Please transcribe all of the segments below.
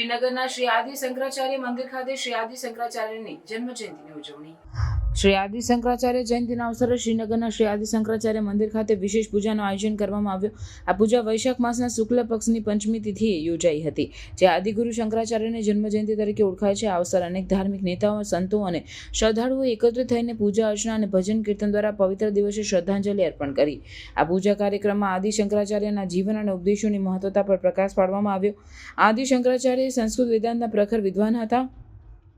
શ્રીનગરના શ્રી આદિ શંકરાચાર્ય મંદિર ખાતે શ્રી આદિ શંકરાચાર્યની જન્મ જયંતિની ઉજવણી. શ્રી આદિ શંકરાચાર્ય જયંતિના અવસરે શ્રીનગરના શ્રી આદિ શંકરાચાર્ય મંદિર ખાતે વિશેષ પૂજાનું આયોજન કરવામાં આવ્યું. આ પૂજા વૈશાખ માસના શુક્લ પક્ષની પંચમી તિથિએ યોજાઈ હતી, જે આદિગુરુ શંકરાચાર્યની જન્મ જયંતિ તરીકે ઓળખાય છે. આ અવસર અનેક ધાર્મિક નેતાઓ, સંતો અને શ્રદ્ધાળુઓ એકત્રિત થઈને પૂજા અર્ચના અને ભજન કીર્તન દ્વારા પવિત્ર દિવસે શ્રદ્ધાંજલિ અર્પણ કરી. આ પૂજા કાર્યક્રમમાં આદિ શંકરાચાર્યના જીવન અને ઉપદેશોની મહત્વતા પર પ્રકાશ પાડવામાં આવ્યો. આદિ શંકરાચાર્ય સંસ્કૃત વેદાંતના પ્રખર વિદ્વાન હતા.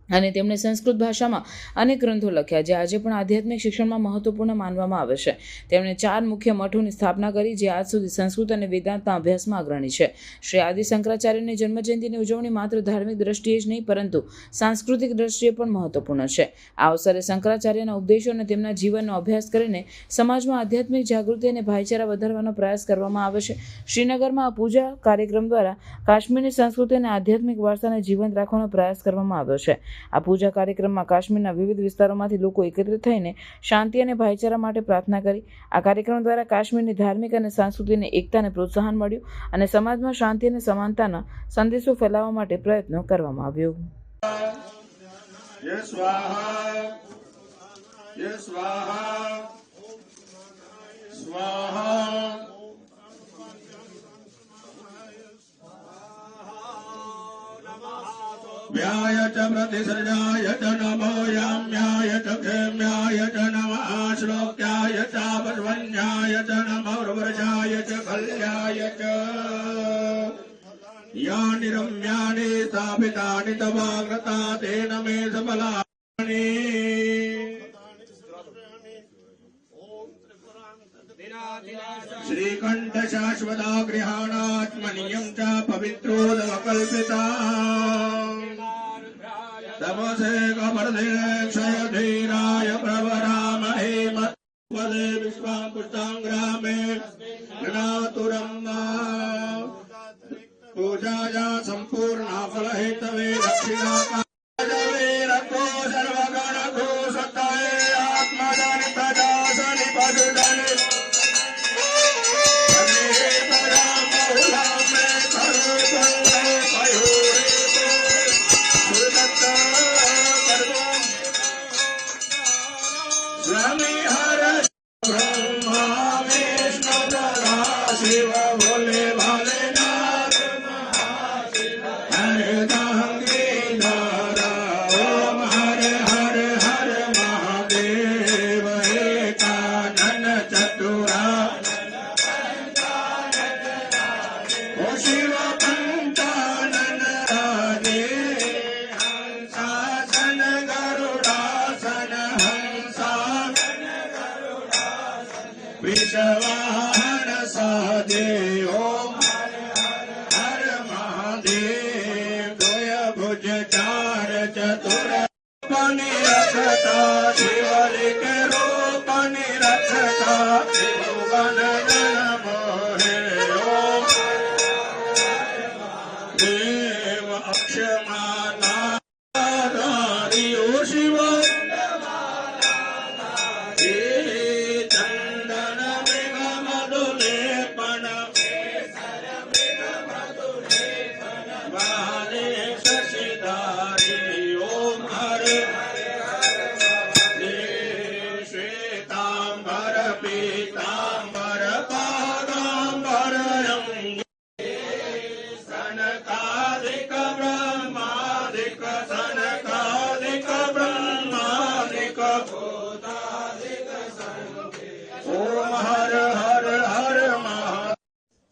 અને તેમણે સંસ્કૃત ભાષામાં અનેક ગ્રંથો લખ્યા, જે આજે પણ આધ્યાત્મિક શિક્ષણમાં મહત્વપૂર્ણ માનવામાં આવે છે. તેમણે ચાર મુખ્ય મઠોની સ્થાપના કરી, જે આજ સુધી સંસ્કૃત અને વેદાંતના અભ્યાસમાં અગ્રણી છે. શ્રી આદિ શંકરાચાર્યની જન્મજયંતિની ઉજવણી માત્ર ધાર્મિક દ્રષ્ટિએ જ નહીં, પરંતુ સાંસ્કૃતિક દ્રષ્ટિએ પણ મહત્વપૂર્ણ છે. આ અવસરે શંકરાચાર્યના ઉપદેશો અને તેમના જીવનનો અભ્યાસ કરીને સમાજમાં આધ્યાત્મિક જાગૃતિ અને ભાઈચારા વધારવાનો પ્રયાસ કરવામાં આવે છે. શ્રીનગરમાં આ પૂજા કાર્યક્રમ દ્વારા કાશ્મીરની સંસ્કૃતિ અને આધ્યાત્મિક વારસાને જીવંત રાખવાનો પ્રયાસ કરવામાં આવ્યો છે. આ પૂજા કાર્યક્રમમાં કાશ્મીરના વિવિધ વિસ્તારોમાંથી લોકો એકત્રિત થઈને શાંતિ અને ભાઈચારા માટે પ્રાર્થના કરી આ કાર્યક્રમ દ્વારા કાશ્મીરની ધાર્મિક અને સાંસ્કૃતિક એકતાને પ્રોત્સાહન મળ્યું અને સમાજમાં શાંતિ અને સમાનતાના સંદેશો ફેલાવવા માટે પ્રયત્નો કરવામાં આવ્યો ये स्वाहा ये स्वाहा स्वाहा व्याय च प्रतिसृजाय च नमो याम्याय च क्षेम्याय च नमः श्लोक्याय च वज्वन्याय च नमो वर्षाय च कल्याय च यानि रम्याणि स्थापितानि तवाग्रता तेन मे सबलानि श्रीकण्ठ शाश्वता गृहाणात्मनियं च पवित्रोदवकल्पिता तमसे कवर्धे क्षय धीराय प्रवरामहे मत्पदे विश्वां पुष्टाङ्ग्रामे गणातुरम्मा पूजाया सम्पूर्णा फलहेतवे दक्षिणा रको सर्वगण Rame Hara विषवा हर शे हर महादेव भोय भुजगार चतुरपनि रक्षालिकरोता भगव Hallelujah.